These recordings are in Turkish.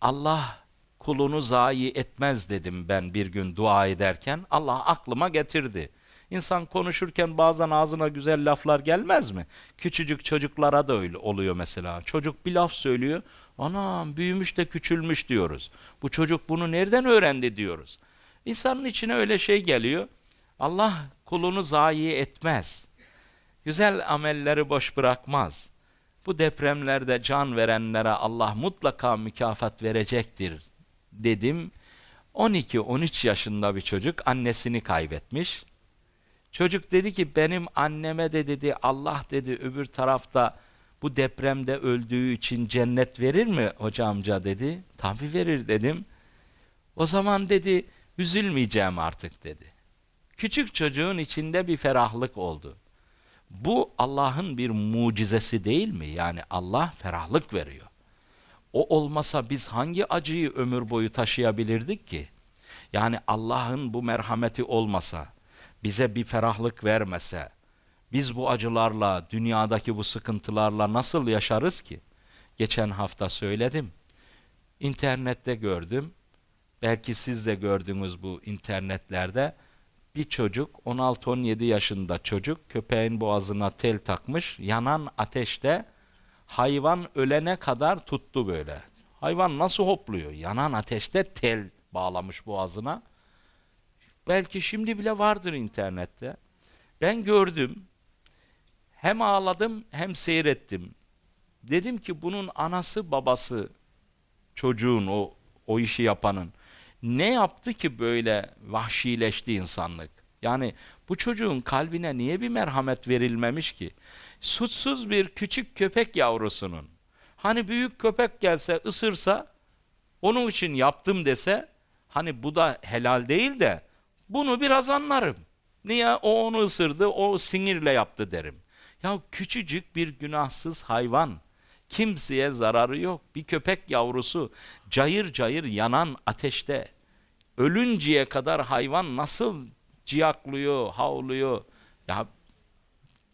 Allah kulunu zayi etmez dedim ben bir gün dua ederken. Allah aklıma getirdi. İnsan konuşurken bazen ağzına güzel laflar gelmez mi? Küçücük çocuklara da öyle oluyor mesela. Çocuk bir laf söylüyor. Anam büyümüş de küçülmüş diyoruz. Bu çocuk bunu nereden öğrendi diyoruz. İnsanın içine öyle şey geliyor. Allah kulunu zayi etmez. Güzel amelleri boş bırakmaz. Bu depremlerde can verenlere Allah mutlaka mükafat verecektir dedim. 12-13 yaşında bir çocuk annesini kaybetmiş. Çocuk dedi ki benim anneme de dedi Allah dedi öbür tarafta bu depremde öldüğü için cennet verir mi hoca amca dedi. Tabi verir dedim. O zaman dedi üzülmeyeceğim artık dedi. Küçük çocuğun içinde bir ferahlık oldu. Bu Allah'ın bir mucizesi değil mi? Yani Allah ferahlık veriyor. O olmasa biz hangi acıyı ömür boyu taşıyabilirdik ki? Yani Allah'ın bu merhameti olmasa, bize bir ferahlık vermese, biz bu acılarla, dünyadaki bu sıkıntılarla nasıl yaşarız ki? Geçen hafta söyledim. İnternette gördüm. Belki siz de gördünüz bu internetlerde. Bir çocuk 16-17 yaşında çocuk köpeğin boğazına tel takmış. Yanan ateşte hayvan ölene kadar tuttu böyle. Hayvan nasıl hopluyor? Yanan ateşte tel bağlamış boğazına. Belki şimdi bile vardır internette. Ben gördüm. Hem ağladım hem seyrettim. Dedim ki bunun anası babası çocuğun o o işi yapanın ne yaptı ki böyle vahşileşti insanlık? Yani bu çocuğun kalbine niye bir merhamet verilmemiş ki? Suçsuz bir küçük köpek yavrusunun. Hani büyük köpek gelse ısırsa onun için yaptım dese hani bu da helal değil de bunu biraz anlarım. Niye? O onu ısırdı, o sinirle yaptı derim. Ya küçücük bir günahsız hayvan. Kimseye zararı yok. Bir köpek yavrusu cayır cayır yanan ateşte ölünceye kadar hayvan nasıl ciyaklıyor, havluyor. Ya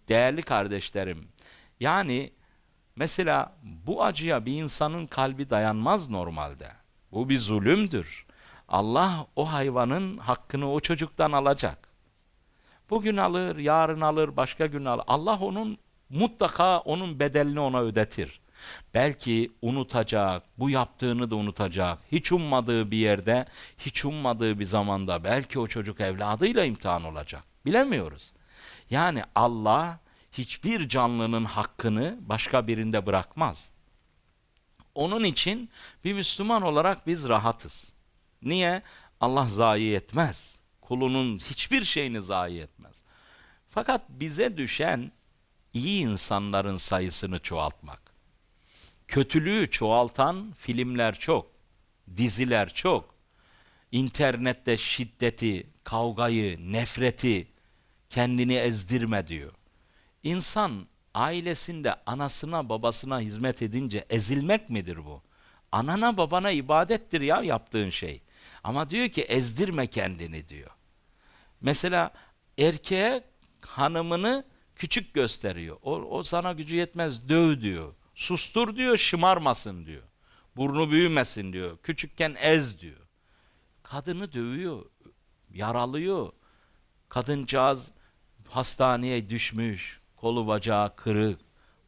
değerli kardeşlerim, yani mesela bu acıya bir insanın kalbi dayanmaz normalde. Bu bir zulümdür. Allah o hayvanın hakkını o çocuktan alacak. Bugün alır, yarın alır, başka gün alır. Allah onun mutlaka onun bedelini ona ödetir. Belki unutacak, bu yaptığını da unutacak. Hiç ummadığı bir yerde, hiç ummadığı bir zamanda belki o çocuk evladıyla imtihan olacak. Bilemiyoruz. Yani Allah hiçbir canlının hakkını başka birinde bırakmaz. Onun için bir Müslüman olarak biz rahatız. Niye? Allah zayi etmez. Kulunun hiçbir şeyini zayi etmez. Fakat bize düşen iyi insanların sayısını çoğaltmak. Kötülüğü çoğaltan filmler çok, diziler çok. İnternette şiddeti, kavgayı, nefreti kendini ezdirme diyor. İnsan ailesinde anasına babasına hizmet edince ezilmek midir bu? Anana babana ibadettir ya yaptığın şey. Ama diyor ki ezdirme kendini diyor. Mesela erkeğe hanımını küçük gösteriyor. O, o sana gücü yetmez döv diyor. Sustur diyor şımarmasın diyor. Burnu büyümesin diyor. Küçükken ez diyor. Kadını dövüyor. Yaralıyor. Kadıncağız hastaneye düşmüş. Kolu bacağı kırık.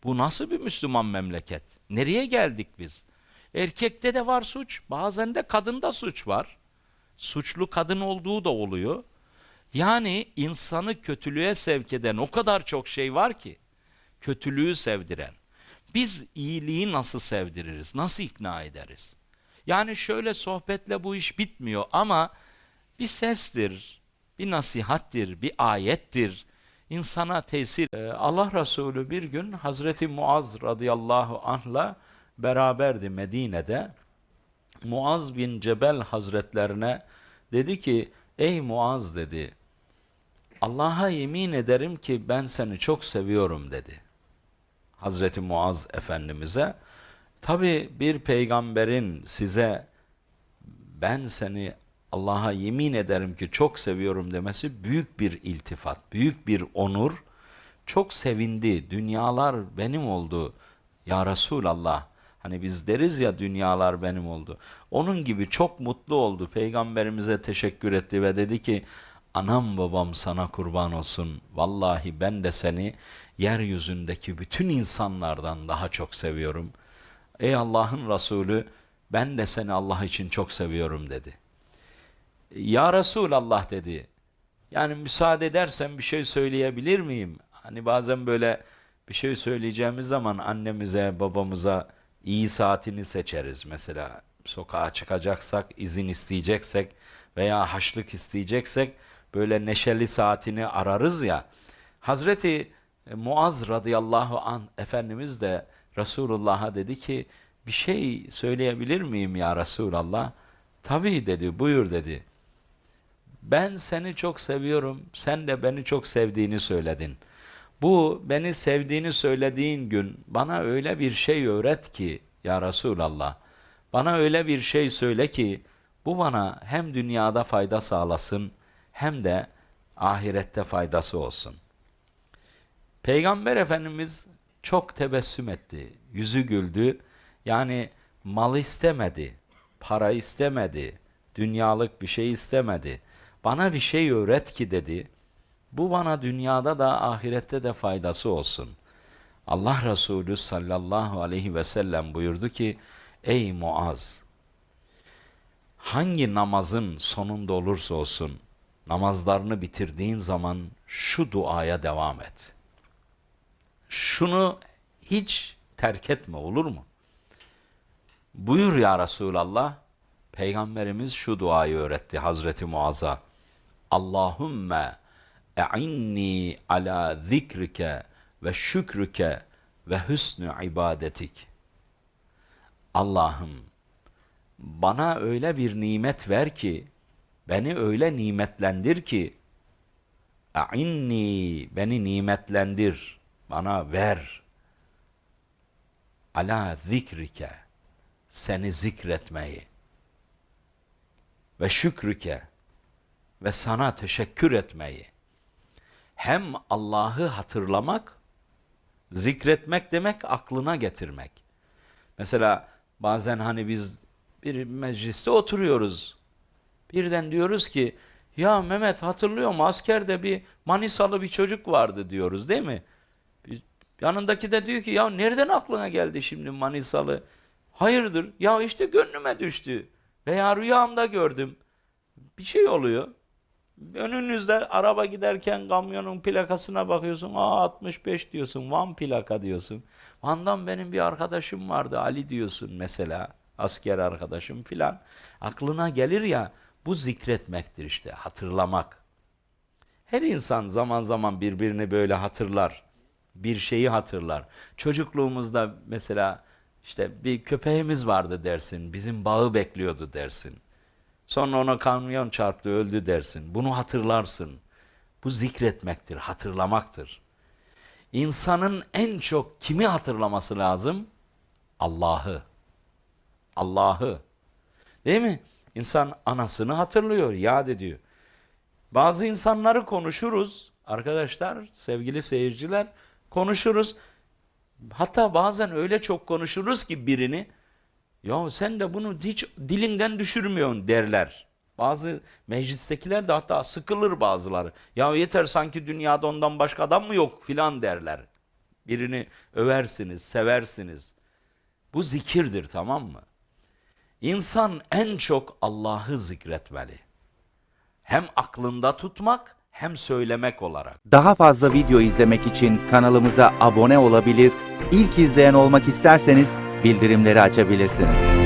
Bu nasıl bir Müslüman memleket? Nereye geldik biz? Erkekte de var suç. Bazen de kadında suç var. Suçlu kadın olduğu da oluyor. Yani insanı kötülüğe sevk eden o kadar çok şey var ki. Kötülüğü sevdiren. Biz iyiliği nasıl sevdiririz? Nasıl ikna ederiz? Yani şöyle sohbetle bu iş bitmiyor ama bir sestir, bir nasihattir, bir ayettir. insana tesir. Ee, Allah Resulü bir gün Hazreti Muaz radıyallahu anh'la beraberdi Medine'de. Muaz bin Cebel Hazretlerine dedi ki ey Muaz dedi Allah'a yemin ederim ki ben seni çok seviyorum dedi. Hazreti Muaz Efendimiz'e tabi bir peygamberin size ben seni Allah'a yemin ederim ki çok seviyorum demesi büyük bir iltifat, büyük bir onur. Çok sevindi. Dünyalar benim oldu ya Resulallah. Hani biz deriz ya dünyalar benim oldu. Onun gibi çok mutlu oldu. Peygamberimize teşekkür etti ve dedi ki anam babam sana kurban olsun. Vallahi ben de seni yeryüzündeki bütün insanlardan daha çok seviyorum. Ey Allah'ın Resulü ben de seni Allah için çok seviyorum dedi. Ya Resulallah dedi. Yani müsaade edersen bir şey söyleyebilir miyim? Hani bazen böyle bir şey söyleyeceğimiz zaman annemize, babamıza iyi saatini seçeriz. Mesela sokağa çıkacaksak, izin isteyeceksek veya haçlık isteyeceksek böyle neşeli saatini ararız ya. Hazreti Muaz radıyallahu an Efendimiz de Resulullah'a dedi ki bir şey söyleyebilir miyim ya Resulallah? Tabii dedi, buyur dedi. Ben seni çok seviyorum, sen de beni çok sevdiğini söyledin. Bu beni sevdiğini söylediğin gün bana öyle bir şey öğret ki ya Resulallah, bana öyle bir şey söyle ki bu bana hem dünyada fayda sağlasın hem de ahirette faydası olsun. Peygamber Efendimiz çok tebessüm etti, yüzü güldü. Yani mal istemedi, para istemedi, dünyalık bir şey istemedi. Bana bir şey öğret ki dedi. Bu bana dünyada da ahirette de faydası olsun. Allah Resulü sallallahu aleyhi ve sellem buyurdu ki, Ey Muaz! Hangi namazın sonunda olursa olsun, namazlarını bitirdiğin zaman şu duaya devam et. Şunu hiç terk etme olur mu? Buyur ya Resulallah. Peygamberimiz şu duayı öğretti Hazreti Muaz'a. Allahümme e'inni ala zikrike ve şükrüke ve hüsnü ibadetik. Allah'ım bana öyle bir nimet ver ki, beni öyle nimetlendir ki, e'inni beni nimetlendir, bana ver. Ala zikrike, seni zikretmeyi ve şükrüke ve sana teşekkür etmeyi. Hem Allah'ı hatırlamak, zikretmek demek aklına getirmek. Mesela bazen hani biz bir mecliste oturuyoruz. Birden diyoruz ki ya Mehmet hatırlıyor mu askerde bir Manisalı bir çocuk vardı diyoruz değil mi? Yanındaki de diyor ki ya nereden aklına geldi şimdi Manisalı? Hayırdır? Ya işte gönlüme düştü. Veya rüyamda gördüm. Bir şey oluyor. Önünüzde araba giderken kamyonun plakasına bakıyorsun. Aa 65 diyorsun. Van plaka diyorsun. Van'dan benim bir arkadaşım vardı Ali diyorsun mesela. Asker arkadaşım filan. Aklına gelir ya bu zikretmektir işte hatırlamak. Her insan zaman zaman birbirini böyle hatırlar. Bir şeyi hatırlar. Çocukluğumuzda mesela işte bir köpeğimiz vardı dersin. Bizim bağı bekliyordu dersin. Sonra ona kamyon çarptı öldü dersin. Bunu hatırlarsın. Bu zikretmektir, hatırlamaktır. İnsanın en çok kimi hatırlaması lazım? Allah'ı. Allah'ı. Değil mi? İnsan anasını hatırlıyor, yad ediyor. Bazı insanları konuşuruz arkadaşlar, sevgili seyirciler, konuşuruz. Hatta bazen öyle çok konuşuruz ki birini, ya sen de bunu hiç dilinden düşürmüyorsun derler. Bazı meclistekiler de hatta sıkılır bazıları. Ya yeter sanki dünyada ondan başka adam mı yok filan derler. Birini översiniz, seversiniz. Bu zikirdir tamam mı? İnsan en çok Allah'ı zikretmeli. Hem aklında tutmak hem söylemek olarak. Daha fazla video izlemek için kanalımıza abone olabilir, ilk izleyen olmak isterseniz bildirimleri açabilirsiniz.